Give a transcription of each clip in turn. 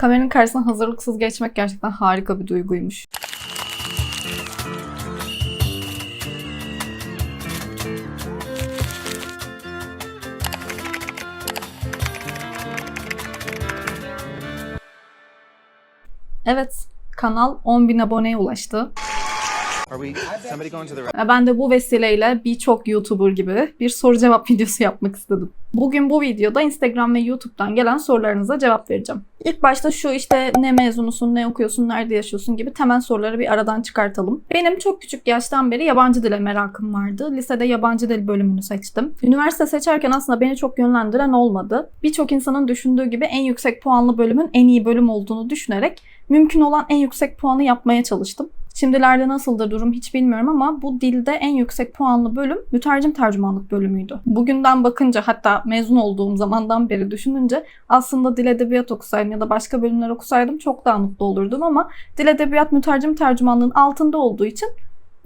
Kameranın karşısına hazırlıksız geçmek gerçekten harika bir duyguymuş. Evet, kanal 10.000 aboneye ulaştı. Ben de bu vesileyle birçok YouTuber gibi bir soru cevap videosu yapmak istedim. Bugün bu videoda Instagram ve YouTube'dan gelen sorularınıza cevap vereceğim. İlk başta şu işte ne mezunusun, ne okuyorsun, nerede yaşıyorsun gibi temel soruları bir aradan çıkartalım. Benim çok küçük yaştan beri yabancı dile merakım vardı. Lisede yabancı dil bölümünü seçtim. Üniversite seçerken aslında beni çok yönlendiren olmadı. Birçok insanın düşündüğü gibi en yüksek puanlı bölümün en iyi bölüm olduğunu düşünerek mümkün olan en yüksek puanı yapmaya çalıştım. Şimdilerde nasıldır durum hiç bilmiyorum ama bu dilde en yüksek puanlı bölüm mütercim tercümanlık bölümüydü. Bugünden bakınca hatta mezun olduğum zamandan beri düşününce aslında dil edebiyat okusaydım ya da başka bölümler okusaydım çok daha mutlu olurdum ama dil edebiyat mütercim tercümanlığın altında olduğu için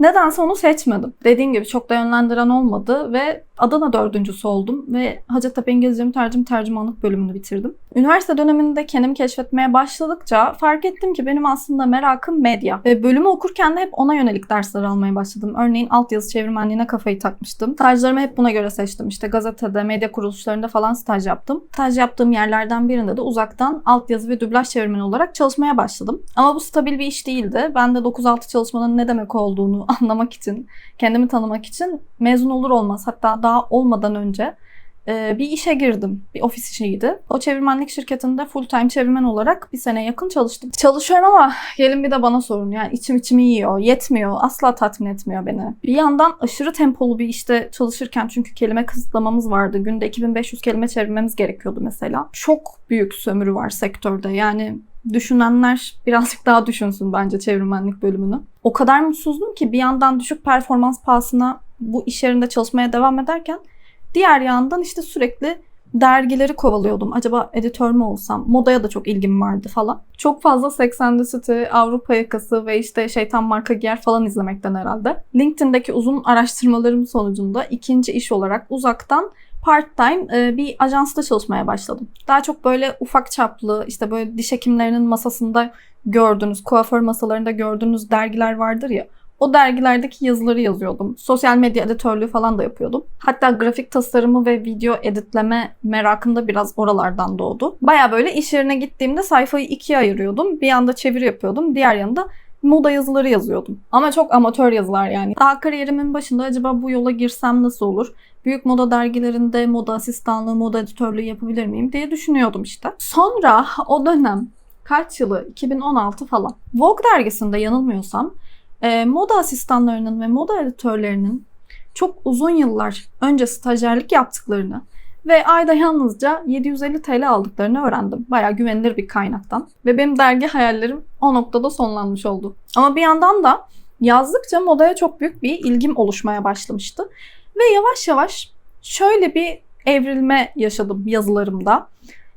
Nedense onu seçmedim. Dediğim gibi çok da yönlendiren olmadı ve Adana dördüncüsü oldum ve Hacettepe İngilizce Mütercim Tercümanlık bölümünü bitirdim. Üniversite döneminde kendimi keşfetmeye başladıkça fark ettim ki benim aslında merakım medya. Ve bölümü okurken de hep ona yönelik dersler almaya başladım. Örneğin altyazı çevirmenliğine kafayı takmıştım. Stajlarımı hep buna göre seçtim. İşte gazetede, medya kuruluşlarında falan staj yaptım. Staj yaptığım yerlerden birinde de uzaktan altyazı ve dublaj çevirmeni olarak çalışmaya başladım. Ama bu stabil bir iş değildi. Ben de 9-6 çalışmanın ne demek olduğunu anlamak için, kendimi tanımak için mezun olur olmaz hatta daha olmadan önce e, bir işe girdim. Bir ofis işiydi. O çevirmenlik şirketinde full time çevirmen olarak bir sene yakın çalıştım. Çalışıyorum ama gelin bir de bana sorun. Yani içim içimi yiyor, yetmiyor, asla tatmin etmiyor beni. Bir yandan aşırı tempolu bir işte çalışırken çünkü kelime kısıtlamamız vardı. Günde 2500 kelime çevirmemiz gerekiyordu mesela. Çok büyük sömürü var sektörde. Yani düşünenler birazcık daha düşünsün bence çevirmenlik bölümünü. O kadar mutsuzdum ki bir yandan düşük performans pahasına bu iş yerinde çalışmaya devam ederken diğer yandan işte sürekli dergileri kovalıyordum. Acaba editör mü olsam? Modaya da çok ilgim vardı falan. Çok fazla Sex and the City, Avrupa Yakası ve işte Şeytan Marka Giyer falan izlemekten herhalde. LinkedIn'deki uzun araştırmalarım sonucunda ikinci iş olarak uzaktan part-time e, bir ajansta çalışmaya başladım. Daha çok böyle ufak çaplı işte böyle diş hekimlerinin masasında gördüğünüz, kuaför masalarında gördüğünüz dergiler vardır ya. O dergilerdeki yazıları yazıyordum. Sosyal medya editörlüğü falan da yapıyordum. Hatta grafik tasarımı ve video editleme merakım da biraz oralardan doğdu. Baya böyle iş yerine gittiğimde sayfayı ikiye ayırıyordum. Bir yanda çeviri yapıyordum. Diğer yanda moda yazıları yazıyordum. Ama çok amatör yazılar yani. Daha kariyerimin başında acaba bu yola girsem nasıl olur? Büyük moda dergilerinde moda asistanlığı, moda editörlüğü yapabilir miyim diye düşünüyordum işte. Sonra o dönem kaç yılı? 2016 falan. Vogue dergisinde yanılmıyorsam e, moda asistanlarının ve moda editörlerinin çok uzun yıllar önce stajyerlik yaptıklarını ve ayda yalnızca 750 TL aldıklarını öğrendim. Bayağı güvenilir bir kaynaktan. Ve benim dergi hayallerim o noktada sonlanmış oldu. Ama bir yandan da yazdıkça modaya çok büyük bir ilgim oluşmaya başlamıştı. Ve yavaş yavaş şöyle bir evrilme yaşadım yazılarımda.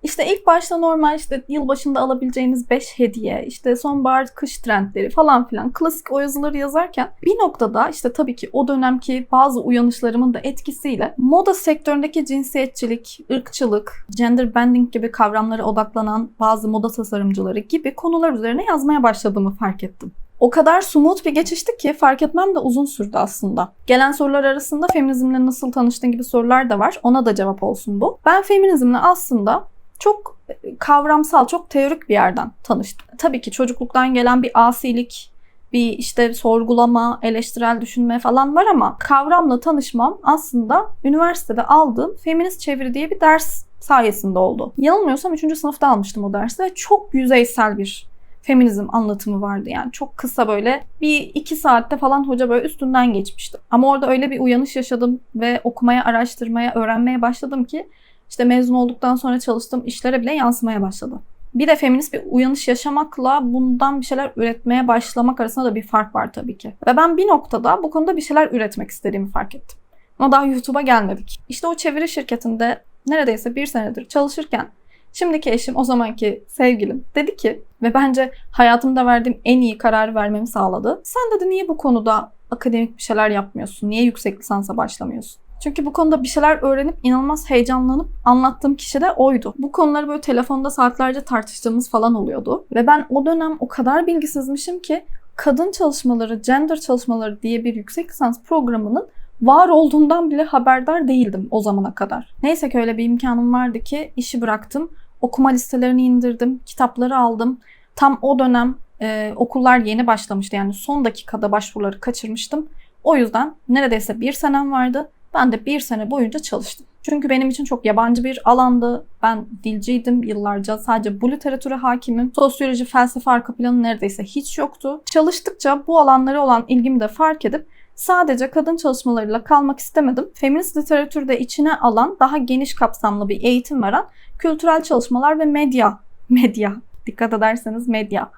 İşte ilk başta normal işte yılbaşında alabileceğiniz 5 hediye, işte sonbahar kış trendleri falan filan klasik o yazıları yazarken bir noktada işte tabii ki o dönemki bazı uyanışlarımın da etkisiyle moda sektöründeki cinsiyetçilik, ırkçılık, gender bending gibi kavramlara odaklanan bazı moda tasarımcıları gibi konular üzerine yazmaya başladığımı fark ettim. O kadar smooth bir geçişti ki fark etmem de uzun sürdü aslında. Gelen sorular arasında feminizmle nasıl tanıştın gibi sorular da var. Ona da cevap olsun bu. Ben feminizmle aslında çok kavramsal, çok teorik bir yerden tanıştım. Tabii ki çocukluktan gelen bir asilik, bir işte sorgulama, eleştirel düşünme falan var ama kavramla tanışmam aslında üniversitede aldığım feminist çeviri diye bir ders sayesinde oldu. Yanılmıyorsam 3. sınıfta almıştım o dersi ve çok yüzeysel bir feminizm anlatımı vardı yani. Çok kısa böyle bir iki saatte falan hoca böyle üstünden geçmişti. Ama orada öyle bir uyanış yaşadım ve okumaya, araştırmaya, öğrenmeye başladım ki işte mezun olduktan sonra çalıştığım işlere bile yansımaya başladı. Bir de feminist bir uyanış yaşamakla bundan bir şeyler üretmeye başlamak arasında da bir fark var tabii ki. Ve ben bir noktada bu konuda bir şeyler üretmek istediğimi fark ettim. Ama daha YouTube'a gelmedik. İşte o çeviri şirketinde neredeyse bir senedir çalışırken şimdiki eşim o zamanki sevgilim dedi ki ve bence hayatımda verdiğim en iyi kararı vermemi sağladı. Sen dedi niye bu konuda akademik bir şeyler yapmıyorsun? Niye yüksek lisansa başlamıyorsun? Çünkü bu konuda bir şeyler öğrenip inanılmaz heyecanlanıp anlattığım kişi de oydu. Bu konuları böyle telefonda saatlerce tartıştığımız falan oluyordu. Ve ben o dönem o kadar bilgisizmişim ki kadın çalışmaları, gender çalışmaları diye bir yüksek lisans programının var olduğundan bile haberdar değildim o zamana kadar. Neyse ki öyle bir imkanım vardı ki işi bıraktım. Okuma listelerini indirdim, kitapları aldım. Tam o dönem e, okullar yeni başlamıştı yani son dakikada başvuruları kaçırmıştım. O yüzden neredeyse bir senem vardı. Ben de bir sene boyunca çalıştım. Çünkü benim için çok yabancı bir alandı. Ben dilciydim yıllarca. Sadece bu literatüre hakimim. Sosyoloji, felsefe arka planı neredeyse hiç yoktu. Çalıştıkça bu alanlara olan ilgimi de fark edip sadece kadın çalışmalarıyla kalmak istemedim. Feminist literatürde içine alan daha geniş kapsamlı bir eğitim veren kültürel çalışmalar ve medya, medya, dikkat ederseniz medya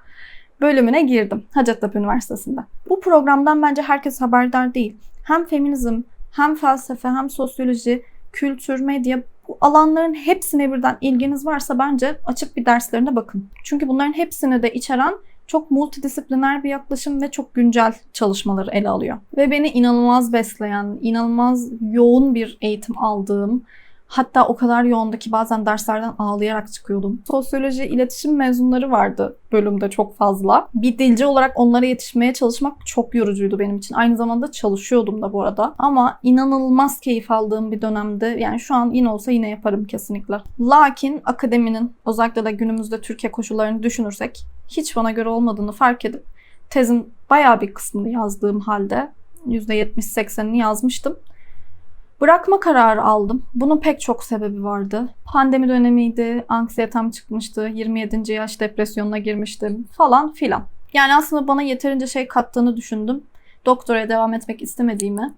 bölümüne girdim Hacettepe Üniversitesi'nde. Bu programdan bence herkes haberdar değil. Hem feminizm, hem felsefe, hem sosyoloji, kültür, medya bu alanların hepsine birden ilginiz varsa bence açıp bir derslerine bakın. Çünkü bunların hepsini de içeren çok multidisipliner bir yaklaşım ve çok güncel çalışmaları ele alıyor. Ve beni inanılmaz besleyen, inanılmaz yoğun bir eğitim aldığım, Hatta o kadar yoğundu ki bazen derslerden ağlayarak çıkıyordum. Sosyoloji, iletişim mezunları vardı bölümde çok fazla. Bir dilci olarak onlara yetişmeye çalışmak çok yorucuydu benim için. Aynı zamanda çalışıyordum da bu arada. Ama inanılmaz keyif aldığım bir dönemde. Yani şu an yine olsa yine yaparım kesinlikle. Lakin akademinin özellikle de günümüzde Türkiye koşullarını düşünürsek hiç bana göre olmadığını fark edip tezin bayağı bir kısmını yazdığım halde %70-80'ini yazmıştım. Bırakma kararı aldım. Bunun pek çok sebebi vardı. Pandemi dönemiydi, anksiyetem çıkmıştı, 27. yaş depresyonuna girmiştim falan filan. Yani aslında bana yeterince şey kattığını düşündüm. Doktoraya devam etmek istemediğimi.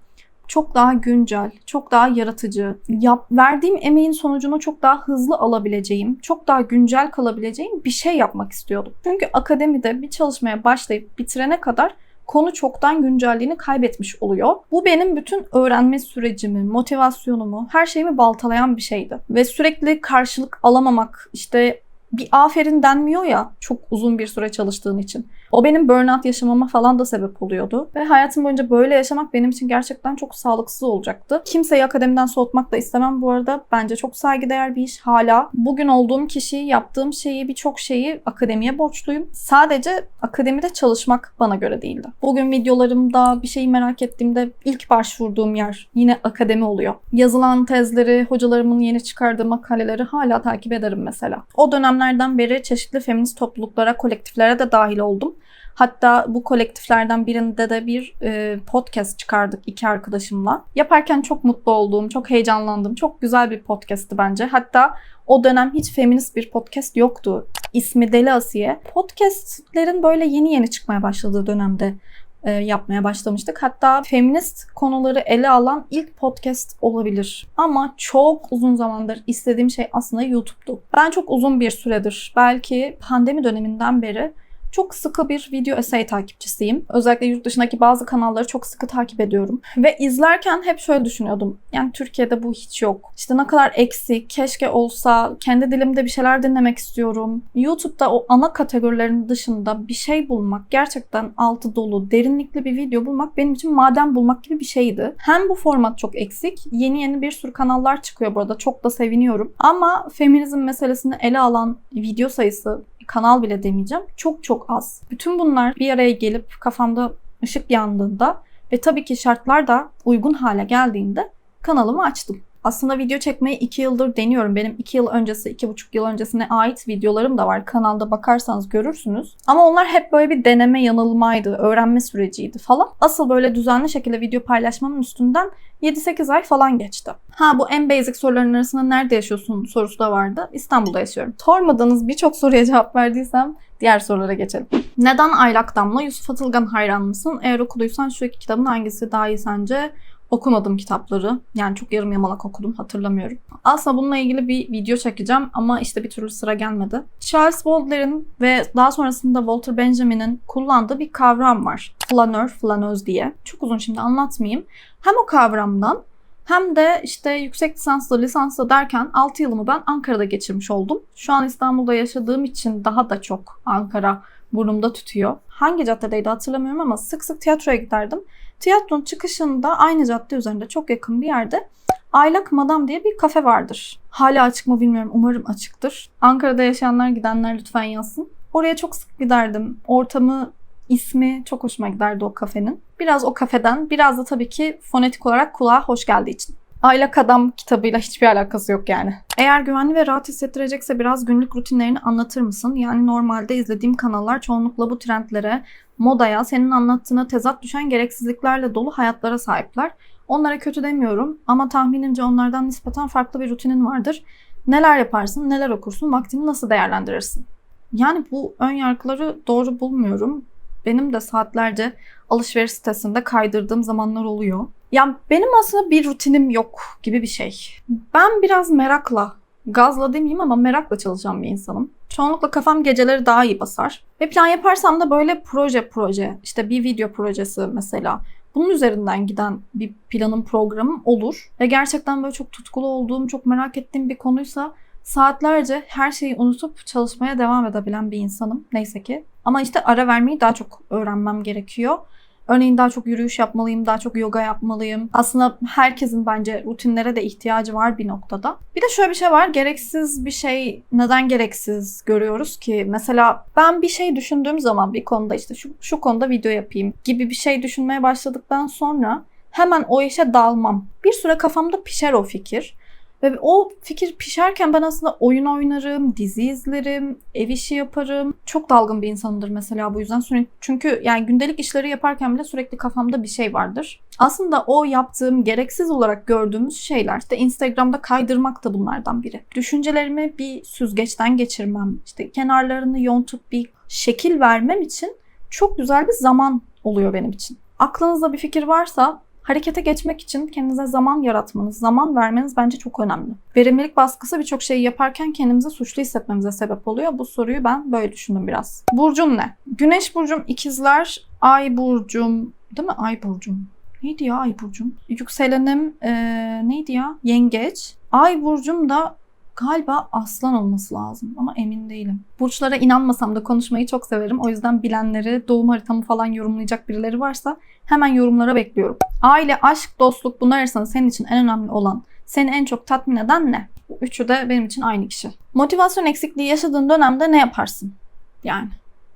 Çok daha güncel, çok daha yaratıcı, yap, verdiğim emeğin sonucunu çok daha hızlı alabileceğim, çok daha güncel kalabileceğim bir şey yapmak istiyordum. Çünkü akademide bir çalışmaya başlayıp bitirene kadar konu çoktan güncelliğini kaybetmiş oluyor. Bu benim bütün öğrenme sürecimi, motivasyonumu, her şeyimi baltalayan bir şeydi. Ve sürekli karşılık alamamak, işte bir aferin denmiyor ya çok uzun bir süre çalıştığın için. O benim burnout yaşamama falan da sebep oluyordu. Ve hayatım boyunca böyle yaşamak benim için gerçekten çok sağlıksız olacaktı. Kimseyi akademiden soğutmak da istemem bu arada. Bence çok saygıdeğer bir iş hala. Bugün olduğum kişiyi, yaptığım şeyi, birçok şeyi akademiye borçluyum. Sadece akademide çalışmak bana göre değildi. Bugün videolarımda bir şeyi merak ettiğimde ilk başvurduğum yer yine akademi oluyor. Yazılan tezleri, hocalarımın yeni çıkardığı makaleleri hala takip ederim mesela. O dönemlerden beri çeşitli feminist topluluklara, kolektiflere de dahil oldum. Hatta bu kolektiflerden birinde de bir e, podcast çıkardık iki arkadaşımla. Yaparken çok mutlu olduğum, çok heyecanlandım. Çok güzel bir podcast'ti bence. Hatta o dönem hiç feminist bir podcast yoktu. İsmi Deli Asiye. Podcast'lerin böyle yeni yeni çıkmaya başladığı dönemde e, yapmaya başlamıştık. Hatta feminist konuları ele alan ilk podcast olabilir. Ama çok uzun zamandır istediğim şey aslında YouTube'du. Ben çok uzun bir süredir, belki pandemi döneminden beri çok sıkı bir video essay takipçisiyim. Özellikle yurt dışındaki bazı kanalları çok sıkı takip ediyorum. Ve izlerken hep şöyle düşünüyordum. Yani Türkiye'de bu hiç yok. İşte ne kadar eksik, keşke olsa, kendi dilimde bir şeyler dinlemek istiyorum. YouTube'da o ana kategorilerin dışında bir şey bulmak, gerçekten altı dolu, derinlikli bir video bulmak benim için maden bulmak gibi bir şeydi. Hem bu format çok eksik, yeni yeni bir sürü kanallar çıkıyor burada. Çok da seviniyorum. Ama feminizm meselesini ele alan video sayısı kanal bile demeyeceğim. Çok çok az. Bütün bunlar bir araya gelip kafamda ışık yandığında ve tabii ki şartlar da uygun hale geldiğinde kanalımı açtım. Aslında video çekmeyi 2 yıldır deniyorum. Benim 2 yıl öncesi, 2,5 yıl öncesine ait videolarım da var. Kanalda bakarsanız görürsünüz. Ama onlar hep böyle bir deneme yanılmaydı, öğrenme süreciydi falan. Asıl böyle düzenli şekilde video paylaşmanın üstünden 7-8 ay falan geçti. Ha bu en basic soruların arasında nerede yaşıyorsun sorusu da vardı. İstanbul'da yaşıyorum. Sormadığınız birçok soruya cevap verdiysem diğer sorulara geçelim. Neden Aylak Damla? Yusuf Atılgan hayran mısın? Eğer okuduysan şu iki kitabın hangisi daha iyi sence? Okumadım kitapları. Yani çok yarım yamalak okudum hatırlamıyorum. Aslında bununla ilgili bir video çekeceğim ama işte bir türlü sıra gelmedi. Charles Baudelaire'in ve daha sonrasında Walter Benjamin'in kullandığı bir kavram var. Flanör, flanöz diye. Çok uzun şimdi anlatmayayım. Hem o kavramdan hem de işte yüksek lisanslı, lisanslı derken 6 yılımı ben Ankara'da geçirmiş oldum. Şu an İstanbul'da yaşadığım için daha da çok Ankara burnumda tütüyor. Hangi caddedeydi hatırlamıyorum ama sık sık tiyatroya giderdim. Tiyatronun çıkışında aynı cadde üzerinde çok yakın bir yerde Aylak Madam diye bir kafe vardır. Hala açık mı bilmiyorum. Umarım açıktır. Ankara'da yaşayanlar gidenler lütfen yazsın. Oraya çok sık giderdim. Ortamı, ismi çok hoşuma giderdi o kafenin. Biraz o kafeden, biraz da tabii ki fonetik olarak kulağa hoş geldiği için. Aylak Adam kitabıyla hiçbir alakası yok yani. Eğer güvenli ve rahat hissettirecekse biraz günlük rutinlerini anlatır mısın? Yani normalde izlediğim kanallar çoğunlukla bu trendlere, modaya, senin anlattığına tezat düşen gereksizliklerle dolu hayatlara sahipler. Onlara kötü demiyorum ama tahminimce onlardan nispeten farklı bir rutinin vardır. Neler yaparsın, neler okursun, vaktini nasıl değerlendirirsin? Yani bu ön yargıları doğru bulmuyorum. Benim de saatlerce alışveriş sitesinde kaydırdığım zamanlar oluyor. Ya benim aslında bir rutinim yok gibi bir şey. Ben biraz merakla, gazla demeyeyim ama merakla çalışan bir insanım. Çoğunlukla kafam geceleri daha iyi basar. Ve plan yaparsam da böyle proje proje, işte bir video projesi mesela. Bunun üzerinden giden bir planım, programım olur. Ve gerçekten böyle çok tutkulu olduğum, çok merak ettiğim bir konuysa saatlerce her şeyi unutup çalışmaya devam edebilen bir insanım. Neyse ki. Ama işte ara vermeyi daha çok öğrenmem gerekiyor. Örneğin daha çok yürüyüş yapmalıyım, daha çok yoga yapmalıyım. Aslında herkesin bence rutinlere de ihtiyacı var bir noktada. Bir de şöyle bir şey var. Gereksiz bir şey neden gereksiz görüyoruz ki? Mesela ben bir şey düşündüğüm zaman bir konuda işte şu, şu konuda video yapayım gibi bir şey düşünmeye başladıktan sonra hemen o işe dalmam. Bir süre kafamda pişer o fikir. Ve o fikir pişerken ben aslında oyun oynarım, dizi izlerim, ev işi yaparım. Çok dalgın bir insanımdır mesela bu yüzden. Çünkü yani gündelik işleri yaparken bile sürekli kafamda bir şey vardır. Aslında o yaptığım gereksiz olarak gördüğümüz şeyler işte Instagram'da kaydırmak da bunlardan biri. Düşüncelerimi bir süzgeçten geçirmem, işte kenarlarını yontup bir şekil vermem için çok güzel bir zaman oluyor benim için. Aklınızda bir fikir varsa harekete geçmek için kendinize zaman yaratmanız, zaman vermeniz bence çok önemli. Verimlilik baskısı birçok şeyi yaparken kendimizi suçlu hissetmemize sebep oluyor. Bu soruyu ben böyle düşündüm biraz. Burcum ne? Güneş burcum ikizler, ay burcum, değil mi? Ay burcum. Neydi ya ay burcum? Yükselenim ee, neydi ya? Yengeç. Ay burcum da galiba aslan olması lazım ama emin değilim. Burçlara inanmasam da konuşmayı çok severim. O yüzden bilenleri, doğum haritamı falan yorumlayacak birileri varsa hemen yorumlara bekliyorum. Aile, aşk, dostluk bunlar arasında senin için en önemli olan, seni en çok tatmin eden ne? Bu üçü de benim için aynı kişi. Motivasyon eksikliği yaşadığın dönemde ne yaparsın? Yani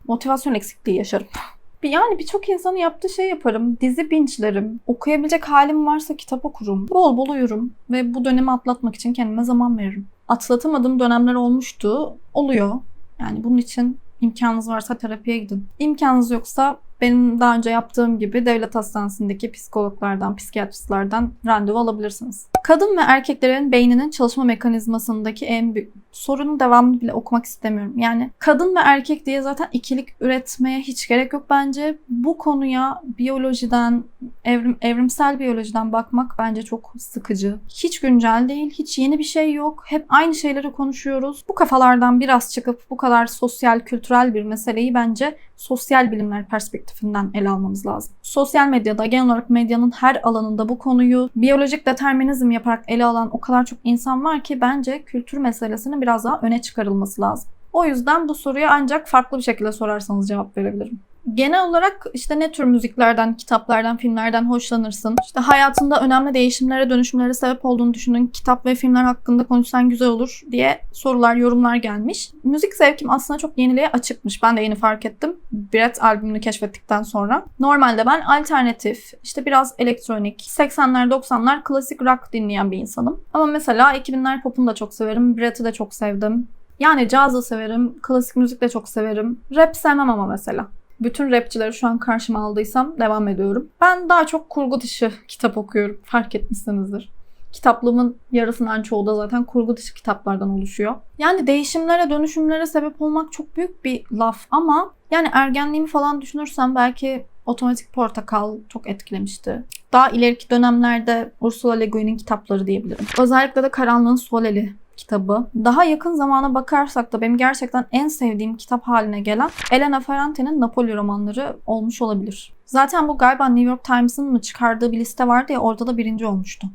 motivasyon eksikliği yaşarım. Yani birçok insanın yaptığı şey yaparım. Dizi binçlerim. Okuyabilecek halim varsa kitap okurum. Bol bol uyurum. Ve bu dönemi atlatmak için kendime zaman veririm. Atlatamadığım dönemler olmuştu. Oluyor. Yani bunun için imkanınız varsa terapiye gidin. İmkanınız yoksa benim daha önce yaptığım gibi devlet hastanesindeki psikologlardan, psikiyatristlerden randevu alabilirsiniz. Kadın ve erkeklerin beyninin çalışma mekanizmasındaki en büyük sorunun devamını bile okumak istemiyorum. Yani kadın ve erkek diye zaten ikilik üretmeye hiç gerek yok bence. Bu konuya biyolojiden, evrim, evrimsel biyolojiden bakmak bence çok sıkıcı. Hiç güncel değil, hiç yeni bir şey yok. Hep aynı şeyleri konuşuyoruz. Bu kafalardan biraz çıkıp bu kadar sosyal, kültürel bir meseleyi bence sosyal bilimler perspektifinden ele almamız lazım. Sosyal medyada genel olarak medyanın her alanında bu konuyu biyolojik determinizm yaparak ele alan o kadar çok insan var ki bence kültür meselesinin biraz daha öne çıkarılması lazım. O yüzden bu soruya ancak farklı bir şekilde sorarsanız cevap verebilirim. Genel olarak işte ne tür müziklerden, kitaplardan, filmlerden hoşlanırsın? İşte hayatında önemli değişimlere, dönüşümlere sebep olduğunu düşündüğün kitap ve filmler hakkında konuşsan güzel olur diye sorular, yorumlar gelmiş. Müzik zevkim aslında çok yeniliğe açıkmış. Ben de yeni fark ettim. Brett albümünü keşfettikten sonra. Normalde ben alternatif, işte biraz elektronik, 80'ler 90'lar klasik rock dinleyen bir insanım. Ama mesela 2000'ler popunu da çok severim. Brett'i de çok sevdim. Yani caz da severim, klasik müzik de çok severim. Rap sevmem ama mesela. Bütün rapçileri şu an karşıma aldıysam devam ediyorum. Ben daha çok kurgu dışı kitap okuyorum. Fark etmişsinizdir. Kitaplığımın yarısından çoğu da zaten kurgu dışı kitaplardan oluşuyor. Yani değişimlere, dönüşümlere sebep olmak çok büyük bir laf ama yani ergenliğimi falan düşünürsem belki Otomatik Portakal çok etkilemişti. Daha ileriki dönemlerde Ursula Le Guin'in kitapları diyebilirim. Özellikle de Karanlığın Soleli kitabı. Daha yakın zamana bakarsak da benim gerçekten en sevdiğim kitap haline gelen Elena Ferrante'nin Napoli romanları olmuş olabilir. Zaten bu galiba New York Times'ın mı çıkardığı bir liste vardı ya orada da birinci olmuştu.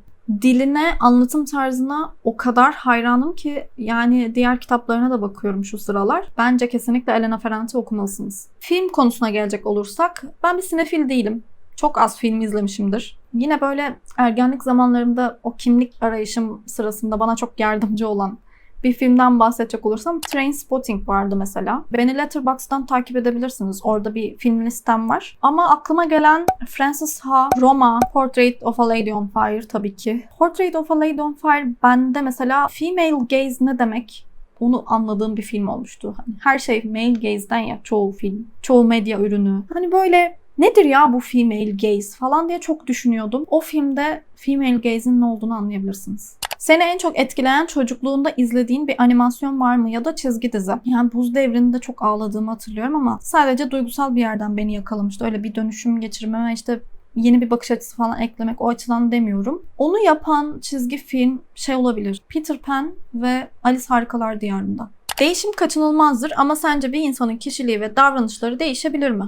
Diline, anlatım tarzına o kadar hayranım ki yani diğer kitaplarına da bakıyorum şu sıralar. Bence kesinlikle Elena Ferrante okumalısınız. Film konusuna gelecek olursak ben bir sinefil değilim. Çok az film izlemişimdir. Yine böyle ergenlik zamanlarımda o kimlik arayışım sırasında bana çok yardımcı olan bir filmden bahsedecek olursam Trainspotting vardı mesela. Beni Letterboxd'dan takip edebilirsiniz. Orada bir film listem var. Ama aklıma gelen Francis Ha, Roma, Portrait of a Lady on Fire tabii ki. Portrait of a Lady on Fire bende mesela female gaze ne demek? onu anladığım bir film olmuştu. Hani her şey male gaze'den ya çoğu film, çoğu medya ürünü. Hani böyle nedir ya bu female gaze falan diye çok düşünüyordum. O filmde female gaze'in ne olduğunu anlayabilirsiniz. Seni en çok etkileyen çocukluğunda izlediğin bir animasyon var mı ya da çizgi dizi? Yani buz devrinde çok ağladığımı hatırlıyorum ama sadece duygusal bir yerden beni yakalamıştı. Öyle bir dönüşüm geçirmeme işte yeni bir bakış açısı falan eklemek o açıdan demiyorum. Onu yapan çizgi film şey olabilir. Peter Pan ve Alice Harikalar Diyarında. Değişim kaçınılmazdır ama sence bir insanın kişiliği ve davranışları değişebilir mi?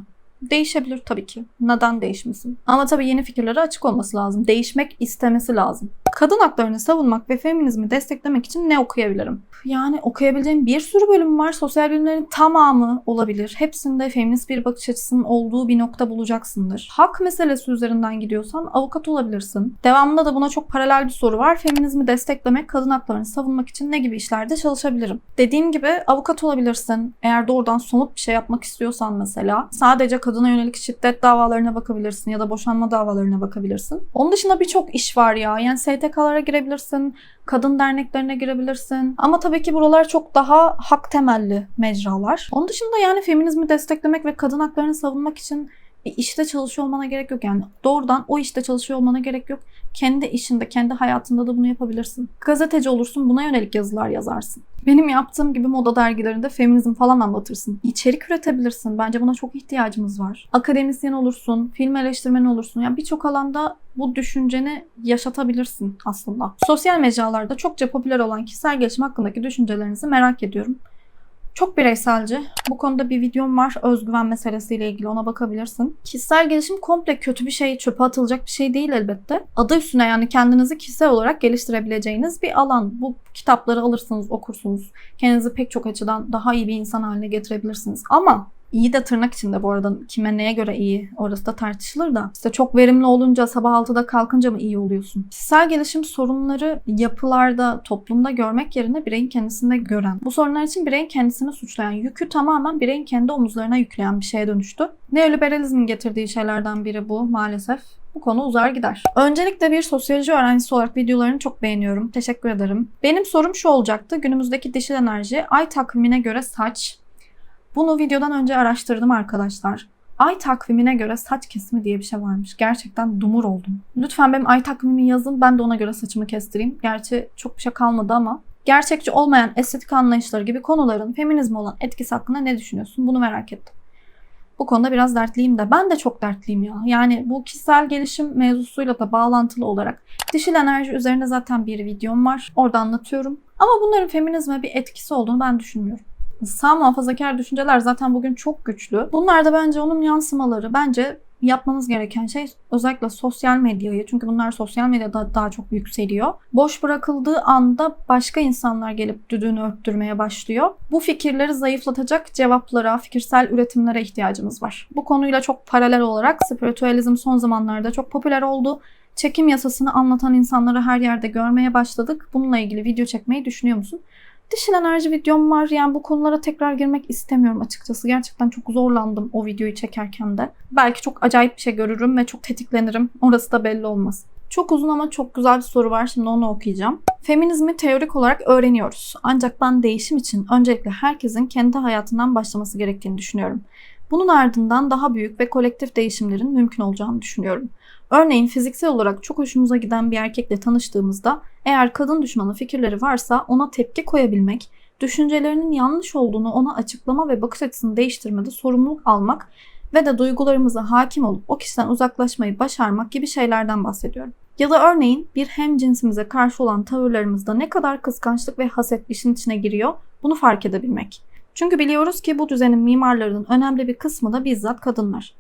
Değişebilir tabii ki. Neden değişmesin? Ama tabii yeni fikirlere açık olması lazım. Değişmek istemesi lazım. Kadın haklarını savunmak ve feminizmi desteklemek için ne okuyabilirim? Yani okuyabileceğim bir sürü bölüm var. Sosyal bilimlerin tamamı olabilir. Hepsinde feminist bir bakış açısının olduğu bir nokta bulacaksındır. Hak meselesi üzerinden gidiyorsan avukat olabilirsin. Devamında da buna çok paralel bir soru var. Feminizmi desteklemek, kadın haklarını savunmak için ne gibi işlerde çalışabilirim? Dediğim gibi avukat olabilirsin. Eğer doğrudan somut bir şey yapmak istiyorsan mesela. Sadece kadına yönelik şiddet davalarına bakabilirsin ya da boşanma davalarına bakabilirsin. Onun dışında birçok iş var ya. Yani STK'lara girebilirsin, kadın derneklerine girebilirsin. Ama tabii ki buralar çok daha hak temelli mecralar. Onun dışında yani feminizmi desteklemek ve kadın haklarını savunmak için bir işte çalışıyor olmana gerek yok yani. Doğrudan o işte çalışıyor olmana gerek yok. Kendi işinde, kendi hayatında da bunu yapabilirsin. Gazeteci olursun, buna yönelik yazılar yazarsın. Benim yaptığım gibi moda dergilerinde feminizm falan anlatırsın. İçerik üretebilirsin. Bence buna çok ihtiyacımız var. Akademisyen olursun, film eleştirmeni olursun. Yani birçok alanda bu düşünceni yaşatabilirsin aslında. Sosyal mecralarda çokça popüler olan kişisel gelişim hakkındaki düşüncelerinizi merak ediyorum. Çok bireyselci. Bu konuda bir videom var. Özgüven meselesiyle ilgili ona bakabilirsin. Kişisel gelişim komple kötü bir şey, çöpe atılacak bir şey değil elbette. Adı üstüne yani kendinizi kişisel olarak geliştirebileceğiniz bir alan. Bu kitapları alırsınız, okursunuz. Kendinizi pek çok açıdan daha iyi bir insan haline getirebilirsiniz. Ama İyi de tırnak içinde bu arada kime neye göre iyi orası da tartışılır da. İşte çok verimli olunca sabah 6'da kalkınca mı iyi oluyorsun? Kişisel gelişim sorunları yapılarda, toplumda görmek yerine bireyin kendisinde gören. Bu sorunlar için bireyin kendisini suçlayan, yükü tamamen bireyin kendi omuzlarına yükleyen bir şeye dönüştü. Neoliberalizmin getirdiği şeylerden biri bu maalesef. Bu konu uzar gider. Öncelikle bir sosyoloji öğrencisi olarak videolarını çok beğeniyorum. Teşekkür ederim. Benim sorum şu olacaktı. Günümüzdeki dişil enerji ay takvimine göre saç, bunu videodan önce araştırdım arkadaşlar. Ay takvimine göre saç kesimi diye bir şey varmış. Gerçekten dumur oldum. Lütfen benim ay takvimimi yazın. Ben de ona göre saçımı kestireyim. Gerçi çok bir şey kalmadı ama. Gerçekçi olmayan estetik anlayışları gibi konuların feminizme olan etkisi hakkında ne düşünüyorsun? Bunu merak ettim. Bu konuda biraz dertliyim de. Ben de çok dertliyim ya. Yani bu kişisel gelişim mevzusuyla da bağlantılı olarak dişil enerji üzerine zaten bir videom var. Orada anlatıyorum. Ama bunların feminizme bir etkisi olduğunu ben düşünmüyorum. Sağ muhafazakar düşünceler zaten bugün çok güçlü. Bunlar da bence onun yansımaları. Bence yapmanız gereken şey özellikle sosyal medyayı çünkü bunlar sosyal medyada daha çok yükseliyor. Boş bırakıldığı anda başka insanlar gelip düdüğünü öttürmeye başlıyor. Bu fikirleri zayıflatacak cevaplara, fikirsel üretimlere ihtiyacımız var. Bu konuyla çok paralel olarak spiritüalizm son zamanlarda çok popüler oldu. Çekim yasasını anlatan insanları her yerde görmeye başladık. Bununla ilgili video çekmeyi düşünüyor musun? Dişil enerji videom var. Yani bu konulara tekrar girmek istemiyorum açıkçası. Gerçekten çok zorlandım o videoyu çekerken de. Belki çok acayip bir şey görürüm ve çok tetiklenirim. Orası da belli olmaz. Çok uzun ama çok güzel bir soru var. Şimdi onu okuyacağım. Feminizmi teorik olarak öğreniyoruz. Ancak ben değişim için öncelikle herkesin kendi hayatından başlaması gerektiğini düşünüyorum. Bunun ardından daha büyük ve kolektif değişimlerin mümkün olacağını düşünüyorum. Örneğin fiziksel olarak çok hoşumuza giden bir erkekle tanıştığımızda eğer kadın düşmanı fikirleri varsa ona tepki koyabilmek, düşüncelerinin yanlış olduğunu ona açıklama ve bakış açısını değiştirmede sorumluluk almak ve de duygularımıza hakim olup o kişiden uzaklaşmayı başarmak gibi şeylerden bahsediyorum. Ya da örneğin bir hem cinsimize karşı olan tavırlarımızda ne kadar kıskançlık ve haset işin içine giriyor bunu fark edebilmek. Çünkü biliyoruz ki bu düzenin mimarlarının önemli bir kısmı da bizzat kadınlar.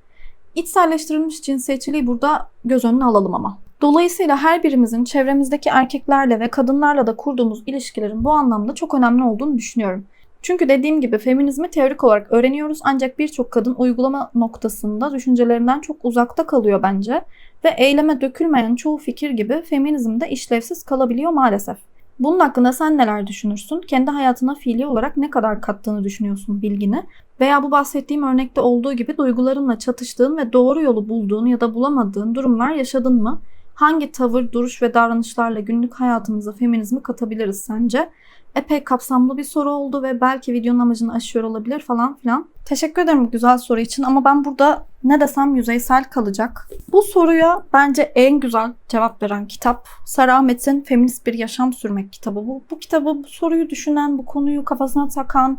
İçselleştirilmiş cinsiyetçiliği burada göz önüne alalım ama. Dolayısıyla her birimizin çevremizdeki erkeklerle ve kadınlarla da kurduğumuz ilişkilerin bu anlamda çok önemli olduğunu düşünüyorum. Çünkü dediğim gibi feminizmi teorik olarak öğreniyoruz ancak birçok kadın uygulama noktasında düşüncelerinden çok uzakta kalıyor bence. ve eyleme dökülmeyen çoğu fikir gibi feminizm de işlevsiz kalabiliyor maalesef. Bunun hakkında sen neler düşünürsün? Kendi hayatına fiili olarak ne kadar kattığını düşünüyorsun bilgini? Veya bu bahsettiğim örnekte olduğu gibi duygularınla çatıştığın ve doğru yolu bulduğun ya da bulamadığın durumlar yaşadın mı? Hangi tavır, duruş ve davranışlarla günlük hayatımıza feminizmi katabiliriz sence? Epey kapsamlı bir soru oldu ve belki videonun amacını aşıyor olabilir falan filan. Teşekkür ederim güzel soru için ama ben burada ne desem yüzeysel kalacak. Bu soruya bence en güzel cevap veren kitap Sarah Ahmet'in Feminist Bir Yaşam Sürmek kitabı. Bu, bu kitabı bu soruyu düşünen, bu konuyu kafasına takan,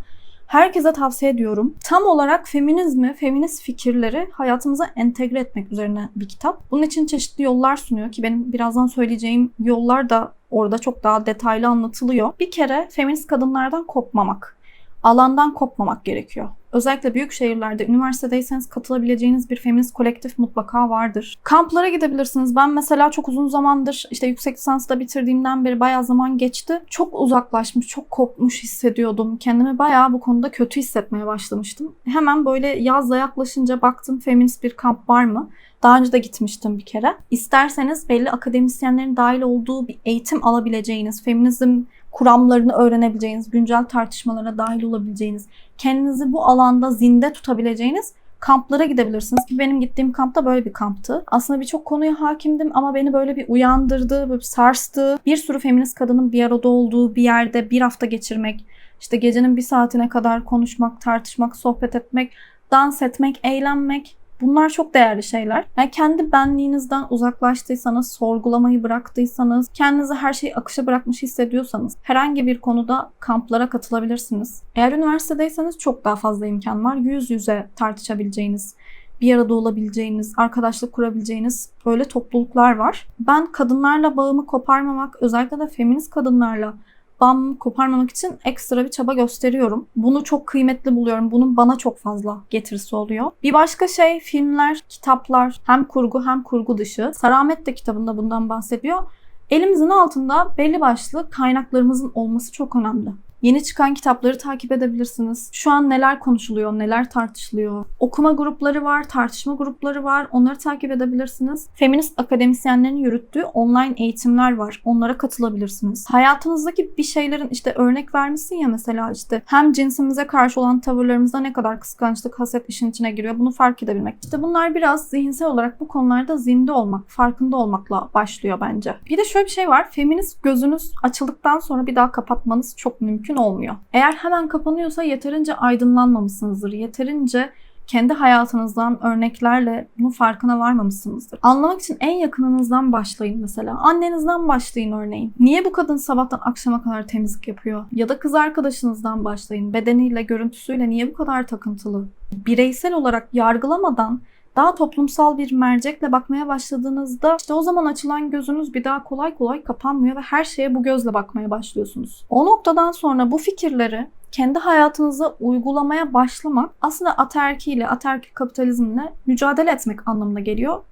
herkese tavsiye ediyorum. Tam olarak feminizmi, feminist fikirleri hayatımıza entegre etmek üzerine bir kitap. Bunun için çeşitli yollar sunuyor ki benim birazdan söyleyeceğim yollar da orada çok daha detaylı anlatılıyor. Bir kere feminist kadınlardan kopmamak, alandan kopmamak gerekiyor. Özellikle büyük şehirlerde, üniversitedeyseniz katılabileceğiniz bir feminist kolektif mutlaka vardır. Kamplara gidebilirsiniz. Ben mesela çok uzun zamandır işte yüksek lisansı da bitirdiğimden beri bayağı zaman geçti. Çok uzaklaşmış, çok kopmuş hissediyordum. Kendimi bayağı bu konuda kötü hissetmeye başlamıştım. Hemen böyle yazla yaklaşınca baktım feminist bir kamp var mı? Daha önce de gitmiştim bir kere. İsterseniz belli akademisyenlerin dahil olduğu bir eğitim alabileceğiniz, feminizm kuramlarını öğrenebileceğiniz, güncel tartışmalara dahil olabileceğiniz, kendinizi bu alanda zinde tutabileceğiniz kamplara gidebilirsiniz ki benim gittiğim kampta böyle bir kamptı. Aslında birçok konuya hakimdim ama beni böyle bir uyandırdı, böyle bir sarstı. Bir sürü feminist kadının bir arada olduğu bir yerde bir hafta geçirmek, işte gecenin bir saatine kadar konuşmak, tartışmak, sohbet etmek, dans etmek, eğlenmek Bunlar çok değerli şeyler. Yani kendi benliğinizden uzaklaştıysanız, sorgulamayı bıraktıysanız, kendinizi her şeyi akışa bırakmış hissediyorsanız herhangi bir konuda kamplara katılabilirsiniz. Eğer üniversitedeyseniz çok daha fazla imkan var. Yüz yüze tartışabileceğiniz, bir arada olabileceğiniz, arkadaşlık kurabileceğiniz böyle topluluklar var. Ben kadınlarla bağımı koparmamak, özellikle de feminist kadınlarla bağımı koparmamak için ekstra bir çaba gösteriyorum. Bunu çok kıymetli buluyorum. Bunun bana çok fazla getirisi oluyor. Bir başka şey filmler, kitaplar hem kurgu hem kurgu dışı. Saramet de kitabında bundan bahsediyor. Elimizin altında belli başlı kaynaklarımızın olması çok önemli. Yeni çıkan kitapları takip edebilirsiniz. Şu an neler konuşuluyor, neler tartışılıyor. Okuma grupları var, tartışma grupları var. Onları takip edebilirsiniz. Feminist akademisyenlerin yürüttüğü online eğitimler var. Onlara katılabilirsiniz. Hayatınızdaki bir şeylerin işte örnek vermişsin ya mesela işte hem cinsimize karşı olan tavırlarımızda ne kadar kıskançlık, haset işin içine giriyor. Bunu fark edebilmek. İşte bunlar biraz zihinsel olarak bu konularda zinde olmak, farkında olmakla başlıyor bence. Bir de şöyle bir şey var. Feminist gözünüz açıldıktan sonra bir daha kapatmanız çok mümkün olmuyor. Eğer hemen kapanıyorsa yeterince aydınlanmamışsınızdır. Yeterince kendi hayatınızdan örneklerle bunun farkına varmamışsınızdır. Anlamak için en yakınınızdan başlayın mesela. Annenizden başlayın örneğin. Niye bu kadın sabahtan akşama kadar temizlik yapıyor? Ya da kız arkadaşınızdan başlayın. Bedeniyle, görüntüsüyle niye bu kadar takıntılı? Bireysel olarak yargılamadan daha toplumsal bir mercekle bakmaya başladığınızda işte o zaman açılan gözünüz bir daha kolay kolay kapanmıyor ve her şeye bu gözle bakmaya başlıyorsunuz. O noktadan sonra bu fikirleri kendi hayatınıza uygulamaya başlamak aslında ataerkiyle, ataerkil kapitalizmle mücadele etmek anlamına geliyor.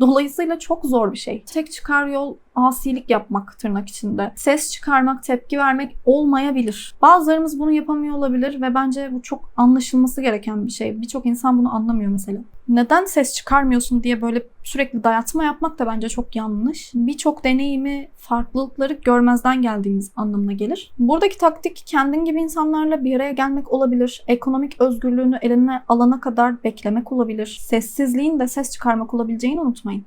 Dolayısıyla çok zor bir şey. Tek çıkar yol asilik yapmak tırnak içinde. Ses çıkarmak, tepki vermek olmayabilir. Bazılarımız bunu yapamıyor olabilir ve bence bu çok anlaşılması gereken bir şey. Birçok insan bunu anlamıyor mesela. Neden ses çıkarmıyorsun diye böyle sürekli dayatma yapmak da bence çok yanlış. Birçok deneyimi, farklılıkları görmezden geldiğimiz anlamına gelir. Buradaki taktik kendin gibi insanlarla bir araya gelmek olabilir. Ekonomik özgürlüğünü eline alana kadar beklemek olabilir. Sessizliğin de ses çıkarmak olabileceğini unutmayın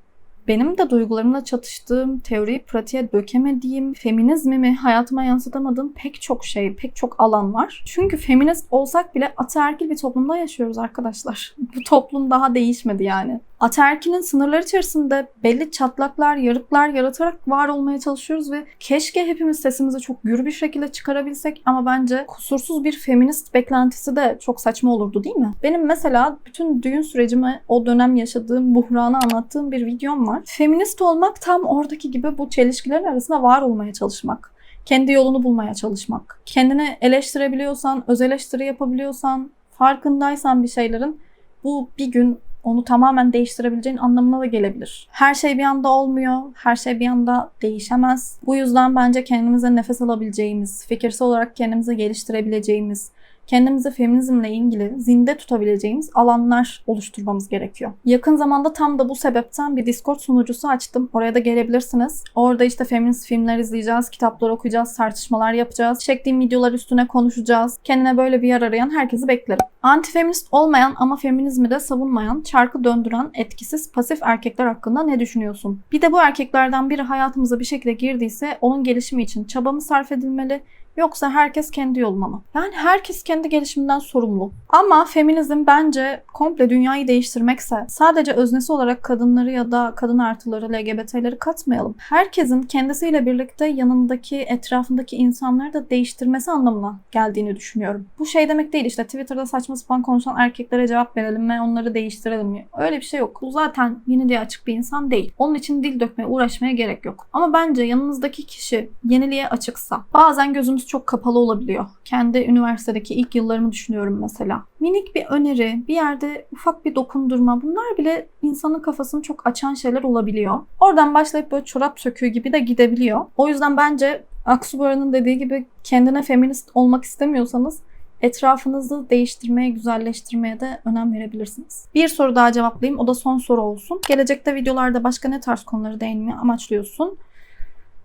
benim de duygularımla çatıştığım, teoriyi pratiğe dökemediğim, feminizmimi hayatıma yansıtamadığım pek çok şey, pek çok alan var. Çünkü feminist olsak bile ataerkil bir toplumda yaşıyoruz arkadaşlar. Bu toplum daha değişmedi yani. Ataerkinin sınırları içerisinde belli çatlaklar, yarıklar yaratarak var olmaya çalışıyoruz ve keşke hepimiz sesimizi çok gür bir şekilde çıkarabilsek ama bence kusursuz bir feminist beklentisi de çok saçma olurdu değil mi? Benim mesela bütün düğün sürecimi o dönem yaşadığım buhranı anlattığım bir videom var. Feminist olmak tam oradaki gibi bu çelişkilerin arasında var olmaya çalışmak. Kendi yolunu bulmaya çalışmak. Kendini eleştirebiliyorsan, öz eleştiri yapabiliyorsan, farkındaysan bir şeylerin bu bir gün onu tamamen değiştirebileceğin anlamına da gelebilir. Her şey bir anda olmuyor. Her şey bir anda değişemez. Bu yüzden bence kendimize nefes alabileceğimiz, fikirsel olarak kendimizi geliştirebileceğimiz, kendimizi feminizmle ilgili zinde tutabileceğimiz alanlar oluşturmamız gerekiyor. Yakın zamanda tam da bu sebepten bir Discord sunucusu açtım. Oraya da gelebilirsiniz. Orada işte feminist filmler izleyeceğiz, kitaplar okuyacağız, tartışmalar yapacağız. Çektiğim videolar üstüne konuşacağız. Kendine böyle bir yer arayan herkesi beklerim. Antifeminist olmayan ama feminizmi de savunmayan, çarkı döndüren, etkisiz, pasif erkekler hakkında ne düşünüyorsun? Bir de bu erkeklerden biri hayatımıza bir şekilde girdiyse onun gelişimi için çaba mı sarf edilmeli Yoksa herkes kendi yoluna mı? Yani herkes kendi gelişiminden sorumlu. Ama feminizm bence komple dünyayı değiştirmekse sadece öznesi olarak kadınları ya da kadın artıları, LGBT'leri katmayalım. Herkesin kendisiyle birlikte yanındaki, etrafındaki insanları da değiştirmesi anlamına geldiğini düşünüyorum. Bu şey demek değil işte Twitter'da saçma sapan konuşan erkeklere cevap verelim ve onları değiştirelim. Öyle bir şey yok. Bu zaten yeniliğe açık bir insan değil. Onun için dil dökmeye, uğraşmaya gerek yok. Ama bence yanınızdaki kişi yeniliğe açıksa bazen gözümüz çok kapalı olabiliyor. Kendi üniversitedeki ilk yıllarımı düşünüyorum mesela. Minik bir öneri, bir yerde ufak bir dokundurma bunlar bile insanın kafasını çok açan şeyler olabiliyor. Oradan başlayıp böyle çorap söküğü gibi de gidebiliyor. O yüzden bence Aksu Bora'nın dediği gibi kendine feminist olmak istemiyorsanız etrafınızı değiştirmeye, güzelleştirmeye de önem verebilirsiniz. Bir soru daha cevaplayayım. O da son soru olsun. Gelecekte videolarda başka ne tarz konuları değinmeyi amaçlıyorsun?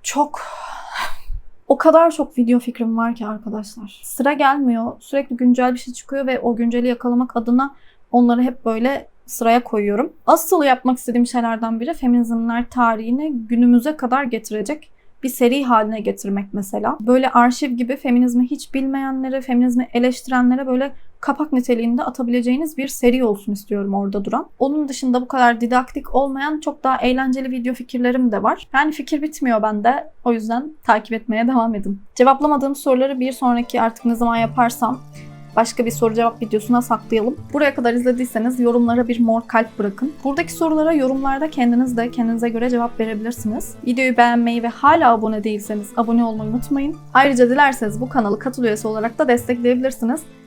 Çok o kadar çok video fikrim var ki arkadaşlar. Sıra gelmiyor. Sürekli güncel bir şey çıkıyor ve o günceli yakalamak adına onları hep böyle sıraya koyuyorum. Asıl yapmak istediğim şeylerden biri feminizmler tarihini günümüze kadar getirecek bir seri haline getirmek mesela. Böyle arşiv gibi feminizmi hiç bilmeyenlere, feminizmi eleştirenlere böyle kapak niteliğinde atabileceğiniz bir seri olsun istiyorum orada duran. Onun dışında bu kadar didaktik olmayan çok daha eğlenceli video fikirlerim de var. Yani fikir bitmiyor bende. O yüzden takip etmeye devam edin. Cevaplamadığım soruları bir sonraki artık ne zaman yaparsam başka bir soru cevap videosuna saklayalım. Buraya kadar izlediyseniz yorumlara bir mor kalp bırakın. Buradaki sorulara yorumlarda kendiniz de kendinize göre cevap verebilirsiniz. Videoyu beğenmeyi ve hala abone değilseniz abone olmayı unutmayın. Ayrıca dilerseniz bu kanalı katıl üyesi olarak da destekleyebilirsiniz.